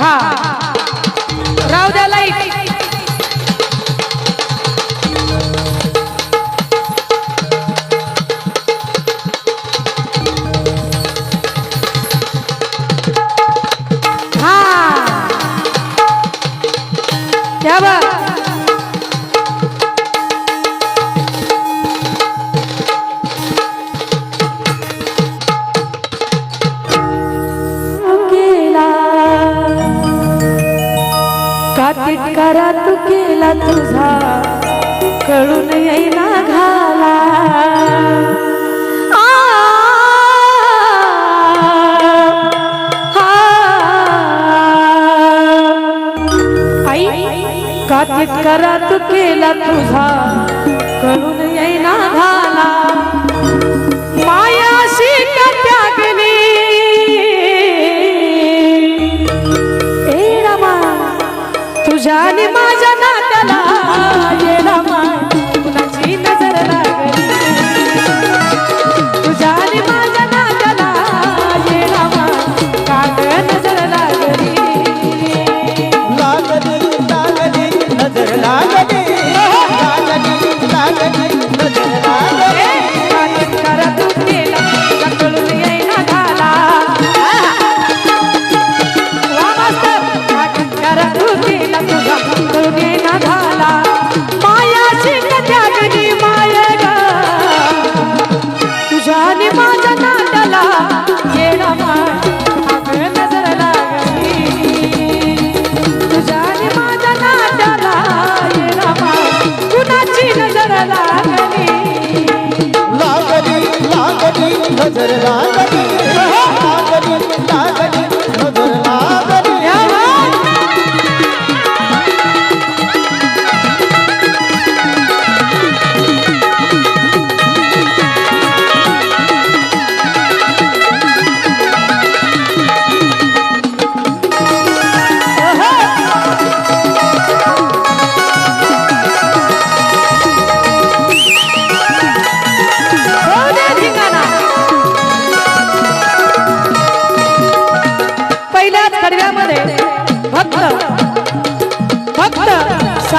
রাধা का तिटकारा तू केला तुझा. कळून येईना घाला. आई का तिटकारा तू केला तुझा.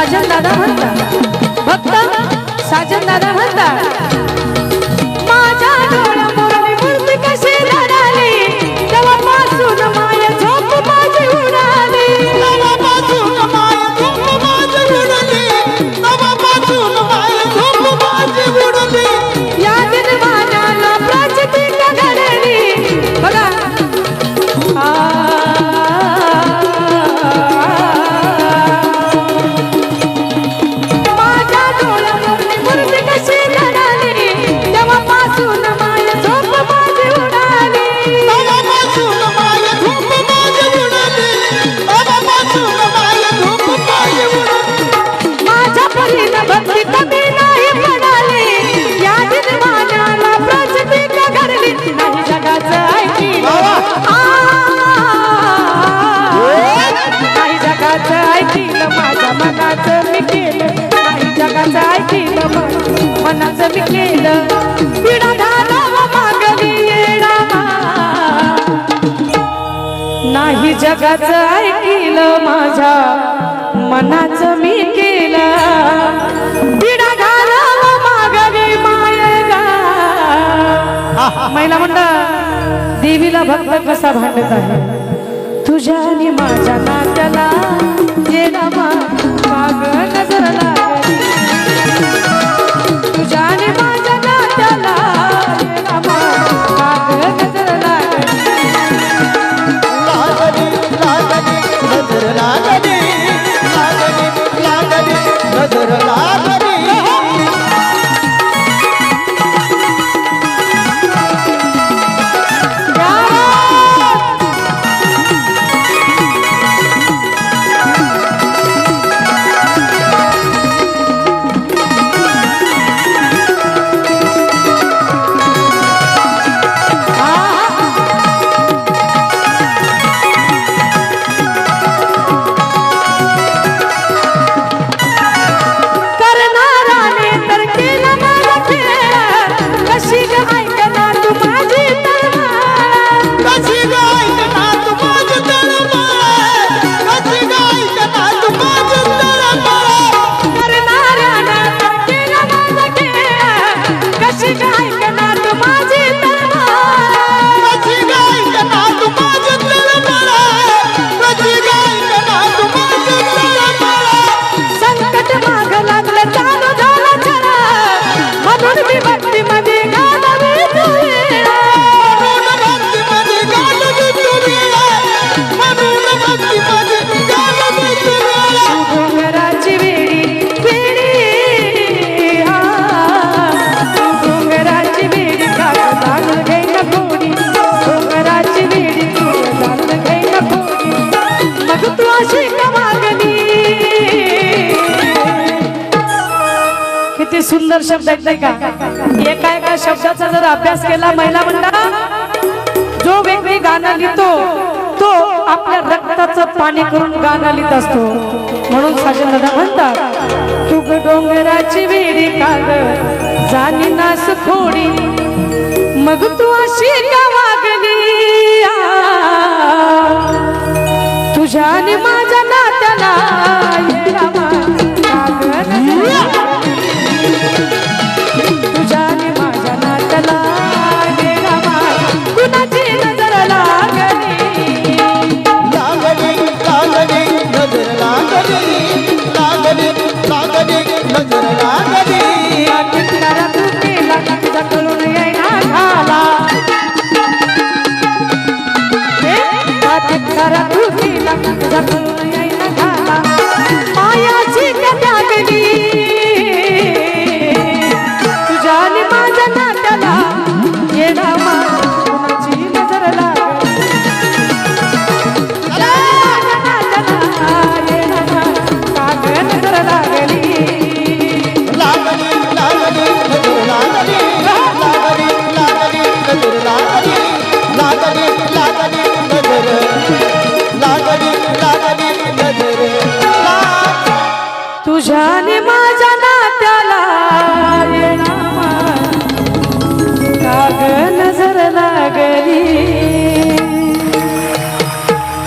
साजन दादा म्हणतात. भक्त साजन दादा म्हणतात. नाही जगाचं ऐकिलं माझ्या. मनाचं मी केलं. बिडा घालावा मागवी मायगा महिला म्हणलं देवीला भक्त कसा भांडत आहे? तुझ्या आणि माझ्या नात्याला सुंदर शब्द आहेत नाही का? एका एका शब्दाचा जर अभ्यास केला महिला मंडळ? जो व्यक्ती गाणं लिहितो तो आपल्या रक्ताचं पाणी करून गाणं लिहित असतो. म्हणून साजन दादा म्हणतात तुग डोंगराची वेडी काग जाणी नास थोडी मग तू अशी का वागली? तुझ्या आणि माझ्या नात्याला Thank you.